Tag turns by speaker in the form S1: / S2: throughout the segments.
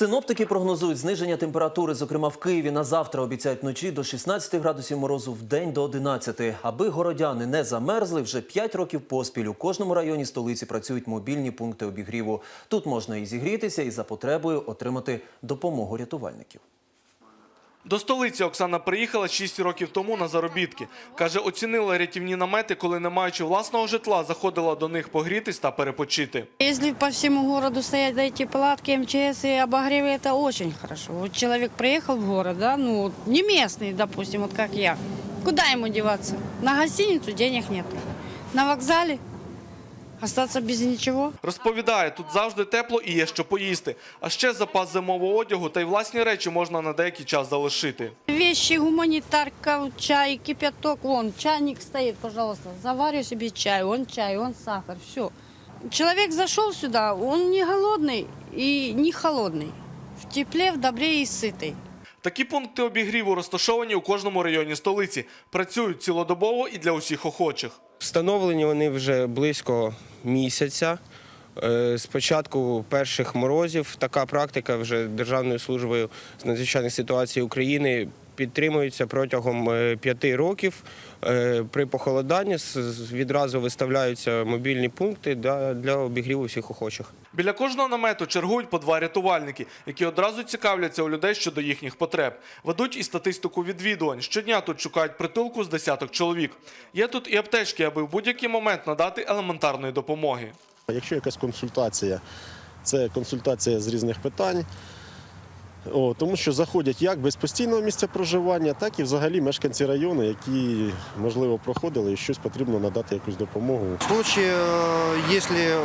S1: Синоптики прогнозують зниження температури, зокрема в Києві на завтра обіцяють вночі до 16 градусів морозу в день до 11. Аби городяни не замерзли, вже 5 років поспіль у кожному районі столиці працюють мобільні пункти обігріву. Тут можна і зігрітися, і за потребою отримати допомогу рятувальників.
S2: До столиці Оксана приїхала 6 років тому на заробітки. Каже, оцінила рятівні намети, коли, не маючи власного житла, заходила до них погрітись та перепочити.
S3: Если по всему городу стоять эти палатки МЧС и обогревы, это очень хорошо. Вот человек приехал в город, да, ну, вот не местный, допустим, вот как я. Куда ему деваться? На гостиницу денег нет. На вокзале остаться без ничего.
S2: Розповідає, тут завжди тепло і є що поїсти. А ще запас зимового одягу та й власні речі можна на деякий час залишити.
S3: Вещи, гуманитарка, чай, кипяток, вон, чайник стоит, пожалуйста. Заварю себе чай, он чай, он сахар, все. Человек зашел сюда, он не голодный и не холодный. В тепле, в добре и сытый.
S2: Такі пункти обігріву розташовані у кожному районі столиці. Працюють цілодобово і для усіх охочих.
S4: Встановлені вони вже близько місяця. Е, З початку перших морозів така практика вже Державною службою з надзвичайних ситуацій України підтримується протягом е, п'яти років. Е, При похолоданні відразу виставляються мобільні пункти для, для обігріву всіх охочих.
S2: Біля кожного намету чергують по два рятувальники, які одразу цікавляться у людей щодо їхніх потреб. Ведуть і статистику відвідувань. Щодня тут шукають притулку з десяток чоловік. Є тут і аптечки, аби в будь-який момент надати елементарної допомоги.
S5: Якщо якась консультація, це консультація з різних питань. О, тому що заходять як без постійного місця проживання, так і взагалі мешканці району, які, можливо, проходили і щось потрібно надати якусь допомогу.
S6: В случае, э, если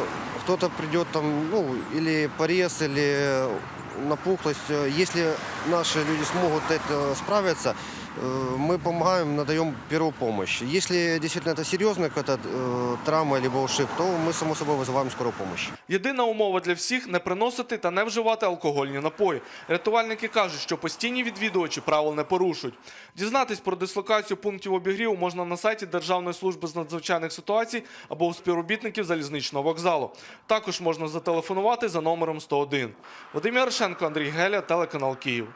S6: кто-то придет там, ну, или порез, или напухлость, э, если наши люди смогут это справиться, э, мы помогаем, надаем первую помощь. Если действительно это серьезная какая-то э, травма либо ушиб, то мы, само собой, вызываем скорую помощь.
S2: Єдина умова для всіх не приносити та не вживати алкогольні напої. Рятувальники кажуть, що постійні відвідувачі правил не порушують. Дізнатись про дислокацію пунктів обігріву можна на сайті Державної служби з надзвичайних ситуацій або у співробітників залізничного вокзалу. Також можна зателефонувати за номером 101. Вадим Ярошенко, Андрій Геля, телеканал Київ.